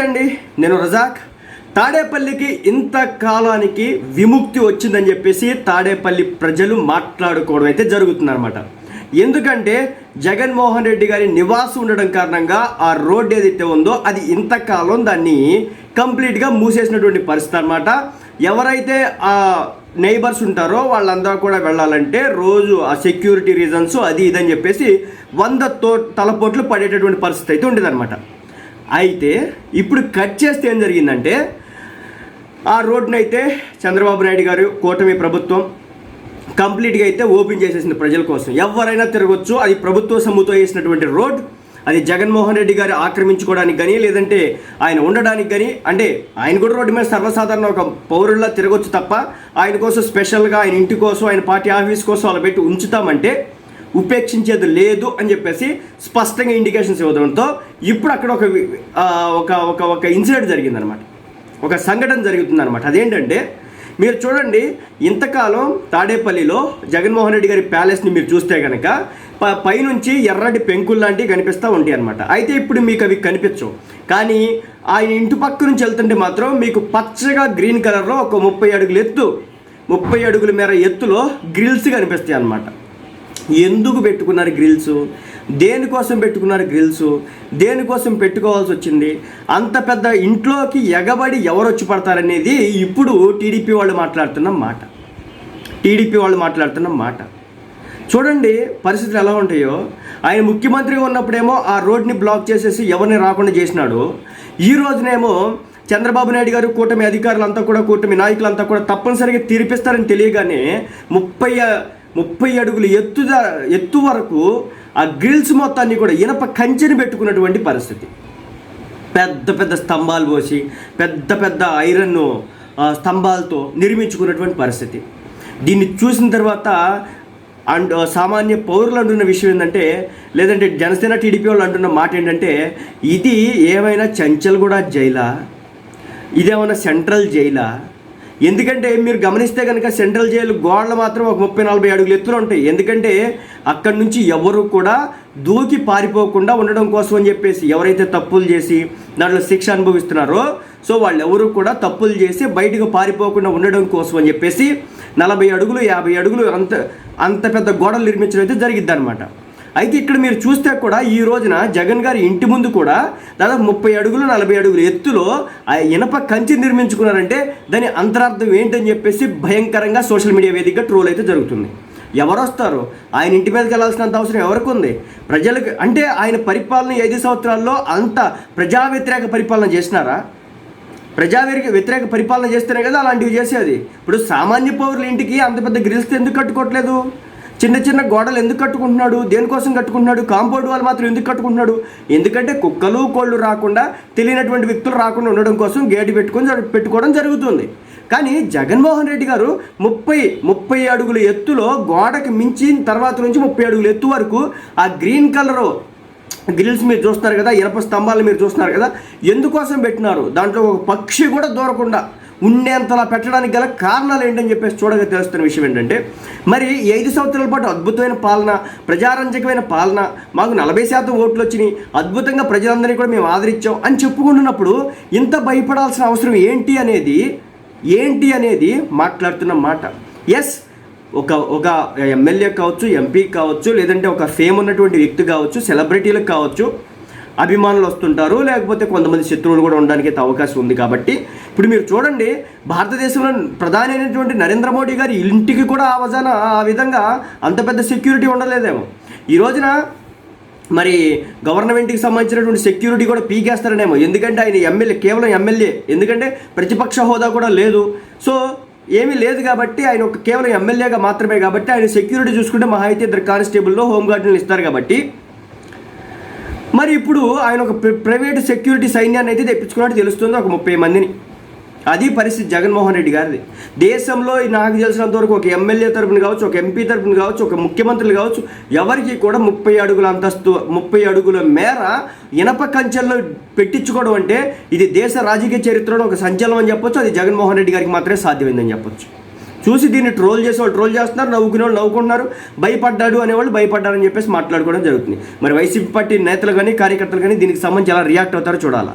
నమస్తే అండి నేను రజాక్ తాడేపల్లికి ఇంత కాలానికి విముక్తి వచ్చిందని చెప్పేసి తాడేపల్లి ప్రజలు మాట్లాడుకోవడం అయితే జరుగుతుందన్నమాట. ఎందుకంటే జగన్మోహన్ రెడ్డి గారి నివాసం ఉండడం కారణంగా ఆ రోడ్డు ఏదైతే ఉందో అది ఇంతకాలం దాన్ని కంప్లీట్గా మూసేసినటువంటి పరిస్థితి అనమాట ఎవరైతే ఆ నైబర్స్ ఉంటారో వాళ్ళందరూ కూడా వెళ్ళాలంటే రోజు ఆ సెక్యూరిటీ రీజన్స్ అది ఇదని చెప్పేసి వంద తో తలపోట్లు పడేటటువంటి పరిస్థితి అయితే ఉండేదన్నమాట. అయితే ఇప్పుడు కట్ చేస్తే ఏం జరిగిందంటే ఆ రోడ్డునైతే అయితే చంద్రబాబు నాయుడు గారు కూటమి ప్రభుత్వం కంప్లీట్గా అయితే ఓపెన్ చేసేసింది ప్రజల కోసం. ఎవరైనా తిరగొచ్చు అది ప్రభుత్వ సొమ్ముతో వేసినటువంటి రోడ్ అది జగన్మోహన్ రెడ్డి గారు ఆక్రమించుకోవడానికి కానీ లేదంటే ఆయన ఉండడానికి కానీ అంటే ఆయన కూడా రోడ్డు మీద సర్వసాధారణ ఒక పౌరుల్లా తిరగొచ్చు తప్ప ఆయన కోసం స్పెషల్గా ఆయన ఇంటి కోసం ఆయన పార్టీ ఆఫీస్ కోసం అలా పెట్టి ఉంచుతామంటే ఉపేక్షించేది లేదు అని చెప్పేసి స్పష్టంగా ఇండికేషన్స్ ఇవ్వడంతో ఇప్పుడు అక్కడ ఒక ఒక ఒక ఒక ఇన్సిడెంట్ జరిగిందనమాట ఒక సంఘటన జరుగుతుందనమాట అదేంటంటే మీరు చూడండి ఇంతకాలం తాడేపల్లిలో జగన్మోహన్ రెడ్డి గారి ప్యాలెస్ని మీరు చూస్తే కనుక ప పైనుంచి ఎర్రటి పెంకులు లాంటివి కనిపిస్తూ ఉంటాయి అనమాట అయితే ఇప్పుడు మీకు అవి కనిపించవు. కానీ ఆయన ఇంటి పక్క నుంచి వెళ్తుంటే మాత్రం మీకు పచ్చగా గ్రీన్ కలర్లో ఒక ముప్పై అడుగుల ఎత్తు ముప్పై అడుగుల మేర ఎత్తులో గ్రిల్స్ కనిపిస్తాయి అన్నమాట ఎందుకు పెట్టుకున్నారు గ్రిల్స్ దేనికోసం పెట్టుకున్నారు గ్రిల్స్ దేనికోసం పెట్టుకోవాల్సి వచ్చింది? అంత పెద్ద ఇంట్లోకి ఎగబడి ఎవరు వచ్చి పడతారనేది ఇప్పుడు టీడీపీ వాళ్ళు మాట్లాడుతున్న మాట. టీడీపీ వాళ్ళు మాట్లాడుతున్న మాట. చూడండి పరిస్థితులు ఎలా ఉంటాయో. ఆయన ముఖ్యమంత్రిగా ఉన్నప్పుడేమో ఆ రోడ్ని బ్లాక్ చేసేసి ఎవరిని రాకుండా చేసినాడు. ఈ రోజునేమో చంద్రబాబు నాయుడు గారు కూటమి అధికారులంతా కూడా కూటమి నాయకులంతా కూడా తప్పనిసరిగా తీర్పిస్తారని తెలియగానే ముప్పై ముప్పై అడుగులు ఎత్తు ఎత్తు వరకు ఆ గ్రిల్స్ మొత్తాన్ని కూడా ఇనప కంచెని పెట్టుకున్నటువంటి పరిస్థితి. పెద్ద పెద్ద స్తంభాలు పోసి పెద్ద పెద్ద ఐరన్ స్తంభాలతో నిర్మించుకున్నటువంటి పరిస్థితి. దీన్ని చూసిన తర్వాత అండ్ సామాన్య పౌరులు అంటున్న విషయం ఏంటంటే లేదంటే జనసేన టీడీపీ వాళ్ళు అంటున్న మాట ఏంటంటే ఇది ఏమైనా చంచల్గూడ జైలా? ఇదేమైనా సెంట్రల్ జైలా? ఎందుకంటే మీరు గమనిస్తే కనుక సెంట్రల్ జైలు గోడలు మాత్రం ఒక ముప్పై నలభై అడుగులు ఎత్తులు ఉంటాయి. ఎందుకంటే అక్కడి నుంచి ఎవరు కూడా దూకి పారిపోకుండా ఉండడం కోసం అని చెప్పేసి ఎవరైతే తప్పులు చేసి దాంట్లో శిక్ష అనుభవిస్తున్నారో సో వాళ్ళు ఎవరు కూడా తప్పులు చేసి బయటకు పారిపోకుండా ఉండడం కోసం అని చెప్పేసి నలభై అడుగులు యాభై అడుగులు అంత అంత పెద్ద గోడలు నిర్మించడం అయితే జరిగిద్ది అనమాట అయితే ఇక్కడ మీరు చూస్తే కూడా ఈ రోజున జగన్ గారి ఇంటి ముందు కూడా దాదాపు ముప్పై అడుగులు నలభై అడుగులు ఎత్తులో ఆ ఇనప కంచి నిర్మించుకున్నారంటే దాని అంతరార్థం ఏంటని చెప్పేసి భయంకరంగా సోషల్ మీడియా వేదికగా ట్రోల్ అయితే జరుగుతుంది. ఎవరు వస్తారు? ఆయన ఇంటి మీదకి వెళ్ళాల్సినంత అవసరం ఎవరికి ఉంది? ప్రజలకు అంటే ఆయన పరిపాలన ఐదు సంవత్సరాల్లో అంత ప్రజా వ్యతిరేక పరిపాలన చేసినారా? ప్రజా వ్యతిరేక పరిపాలన చేస్తేనే కదా అలాంటివి చేసేది. ఇప్పుడు సామాన్య పౌరుల ఇంటికి అంత పెద్ద గ్రిల్స్ ఎందుకు కట్టుకోవట్లేదు? చిన్న చిన్న గోడలు ఎందుకు కట్టుకుంటున్నాడు? దేనికోసం కట్టుకుంటున్నాడు? కాంపౌండ్ వాళ్ళు మాత్రం ఎందుకు కట్టుకుంటున్నాడు? ఎందుకంటే కుక్కలు కోళ్ళు రాకుండా తెలియనటువంటి వ్యక్తులు రాకుండా ఉండడం కోసం గేటు పెట్టుకొని పెట్టుకోవడం జరుగుతుంది. కానీ జగన్మోహన్ రెడ్డి గారు ముప్పై ముప్పై అడుగుల ఎత్తులో గోడకి మించిన తర్వాత నుంచి ముప్పై అడుగుల ఎత్తు వరకు ఆ గ్రీన్ కలరు గ్రిల్స్ మీరు చూస్తున్నారు కదా ఇనప స్తంభాలు మీరు చూస్తున్నారు కదా ఎందుకోసం పెట్టినారు? దాంట్లో ఒక పక్షి కూడా దూరకుండా ఉండేంతలా పెట్టడానికి గల కారణాలు ఏంటని చెప్పేసి చూడగా తెలుస్తున్న విషయం ఏంటంటే మరి ఐదు సంవత్సరాల పాటు అద్భుతమైన పాలన ప్రజారంజకమైన పాలన మాకు నలభై శాతం ఓట్లు వచ్చినాయి అద్భుతంగా ప్రజలందరినీ కూడా మేము ఆదరించాం అని చెప్పుకుంటున్నప్పుడు ఇంత భయపడాల్సిన అవసరం ఏంటి అనేది ఏంటి అనేది మాట్లాడుతున్న మాట. ఎస్ ఒక ఒక ఎమ్మెల్యే కావచ్చు ఎంపీ కావచ్చు లేదంటే ఒక ఫేమ్ ఉన్నటువంటి వ్యక్తి కావచ్చు సెలబ్రిటీలకు కావచ్చు అభిమానులు వస్తుంటారు లేకపోతే కొంతమంది శత్రువులు కూడా ఉండడానికి అయితే అవకాశం ఉంది కాబట్టి ఇప్పుడు మీరు చూడండి భారతదేశంలో ప్రధాని అయినటువంటి నరేంద్ర మోడీ గారి ఇంటికి కూడా ఆ వజాన ఆ విధంగా అంత పెద్ద సెక్యూరిటీ ఉండలేదేమో. ఈ రోజున మరి గవర్నమెంట్కి సంబంధించినటువంటి సెక్యూరిటీ కూడా పీకేస్తారనేమో. ఎందుకంటే ఆయన ఎమ్మెల్యే కేవలం ఎమ్మెల్యే. ఎందుకంటే ప్రతిపక్ష హోదా కూడా లేదు. సో ఏమీ లేదు కాబట్టి ఆయన ఒక కేవలం ఎమ్మెల్యేగా మాత్రమే కాబట్టి ఆయన సెక్యూరిటీ చూసుకుంటే మహా అయితే ఇద్దరు కానిస్టేబుల్లో హోంగార్డులు ఇస్తారు కాబట్టి. మరి ఇప్పుడు ఆయన ఒక ప్ర- ప్రైవేట్ సెక్యూరిటీ సైన్యాన్ని అయితే తెప్పించుకున్నట్టు తెలుస్తుంది ఒక ముప్పై మందిని. అది పరిస్థితి జగన్మోహన్ రెడ్డి గారిది. దేశంలో నాకు తెలిసినంత వరకు ఒక ఎమ్మెల్యే తరపున కావచ్చు ఒక ఎంపీ తరపున కావచ్చు ఒక ముఖ్యమంత్రులు కావచ్చు ఎవరికి కూడా ముప్పై అడుగుల అంతస్తు ముప్పై అడుగుల మేర ఇనప కంచెల్లో పెట్టించుకోవడం అంటే ఇది దేశ రాజకీయ చరిత్రలో ఒక సంచలనం అని చెప్పొచ్చు అది జగన్మోహన్ రెడ్డి గారికి మాత్రమే సాధ్యమైందని చెప్పొచ్చు. చూసి దీన్ని ట్రోల్ చేసే వాళ్ళు ట్రోల్ చేస్తున్నారు నవ్వుకునే వాళ్ళు నవ్వుకుంటున్నారు భయపడ్డాడు అనేవాళ్ళు భయపడ్డారని చెప్పేసి మాట్లాడుకోవడం జరుగుతుంది. మరి వైసీపీ పార్టీ నేతలు కానీ కార్యకర్తలు కానీ దీనికి సంబంధించి ఎలా రియాక్ట్ అవుతారో చూడాలా.